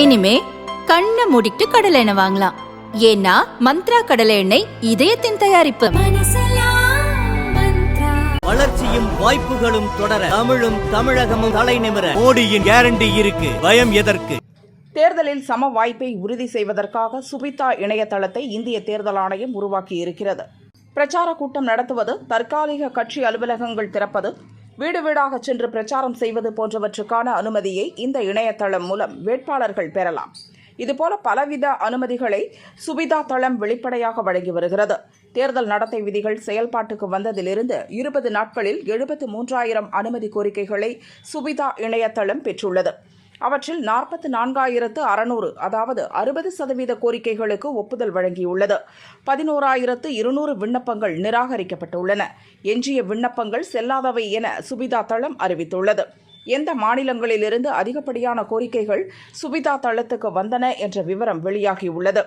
இனிமே கண்ணை மூடிட்டு கடலை எண்ணெய் வாங்கலாம். ஏன்னா மந்த்ரா கடலை எண்ணெய் இதயத்தின் தயாரிப்பு. வளர்ச்சியும் வாய்ப்புகளும் தொடர தமிழும் தமிழகமும் தலைநிமிர மோடியின் கேரண்டி இருக்கு. பயம் எதற்கு? தேர்தலில் சம வாய்ப்பை உறுதி செய்வதற்காக சுபிதா இணையதளத்தை இந்திய தேர்தல் ஆணையம் உருவாக்கி இருக்கிறது பிரச்சார கூட்டம் நடத்துவது தற்காலிக கட்சி அலுவலகங்கள் திறப்பது வீடு வீடாக சென்று பிரச்சாரம் செய்வது போன்றவற்றுக்கான அனுமதியை இந்த இணையதளம் மூலம் வேட்பாளர்கள் பெறலாம். இதுபோல பலவித அனுமதிகளை சுபிதா தளம் வெளிப்படையாக வழங்கி வருகிறது. தேர்தல் நடத்தை விதிகள் செயல்பாட்டுக்கு வந்ததிலிருந்து இருபது நாட்களில் எழுபத்து மூன்றாயிரம் அனுமதி கோரிக்கைகளை சுபிதா இணையதளம் பெற்றுள்ளது. அவற்றில் நாற்பத்து நான்காயிரத்து அறநூறு அதாவது அறுபது சதவீத கோரிக்கைகளுக்கு ஒப்புதல் வழங்கியுள்ளது. பதினோராயிரத்து இருநூறு விண்ணப்பங்கள் நிராகரிக்கப்பட்டுள்ளன. எஞ்சிய விண்ணப்பங்கள் செல்லாதவை என சுபிதா தளம் அறிவித்துள்ளது. எந்த மாநிலங்களிலிருந்து அதிகப்படியான கோரிக்கைகள் சுபிதா தளத்துக்கு வந்தன என்ற விவரம் வெளியாகியுள்ளது.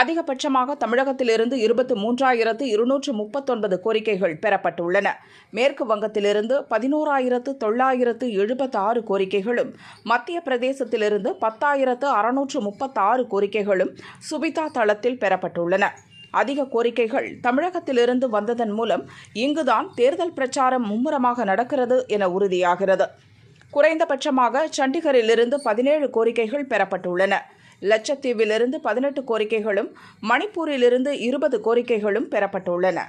அதிகபட்சமாக தமிழகத்திலிருந்து இருபத்து மூன்றாயிரத்து இருநூற்று முப்பத்தொன்பது கோரிக்கைகள் பெறப்பட்டுள்ளன. மேற்கு வங்கத்திலிருந்து பதினோராயிரத்து தொள்ளாயிரத்து எழுபத்தாறு கோரிக்கைகளும் மத்திய பிரதேசத்திலிருந்து பத்தாயிரத்து அறுநூற்று முப்பத்தாறு கோரிக்கைகளும் சுபிதா தளத்தில் பெறப்பட்டுள்ளன. அதிக கோரிக்கைகள் தமிழகத்திலிருந்து வந்ததன் மூலம் இங்குதான் தேர்தல் பிரச்சாரம் மும்முரமாக நடக்கிறது என உறுதியாகிறது. குறைந்தபட்சமாக சண்டிகரிலிருந்து பதினேழு கோரிக்கைகள் பெறப்பட்டுள்ளன. லட்சத்தீவிலிருந்து பதினெட்டு கோரிக்கைகளும் மணிப்பூரிலிருந்து இருபது கோரிக்கைகளும் பெறப்பட்டுள்ளன.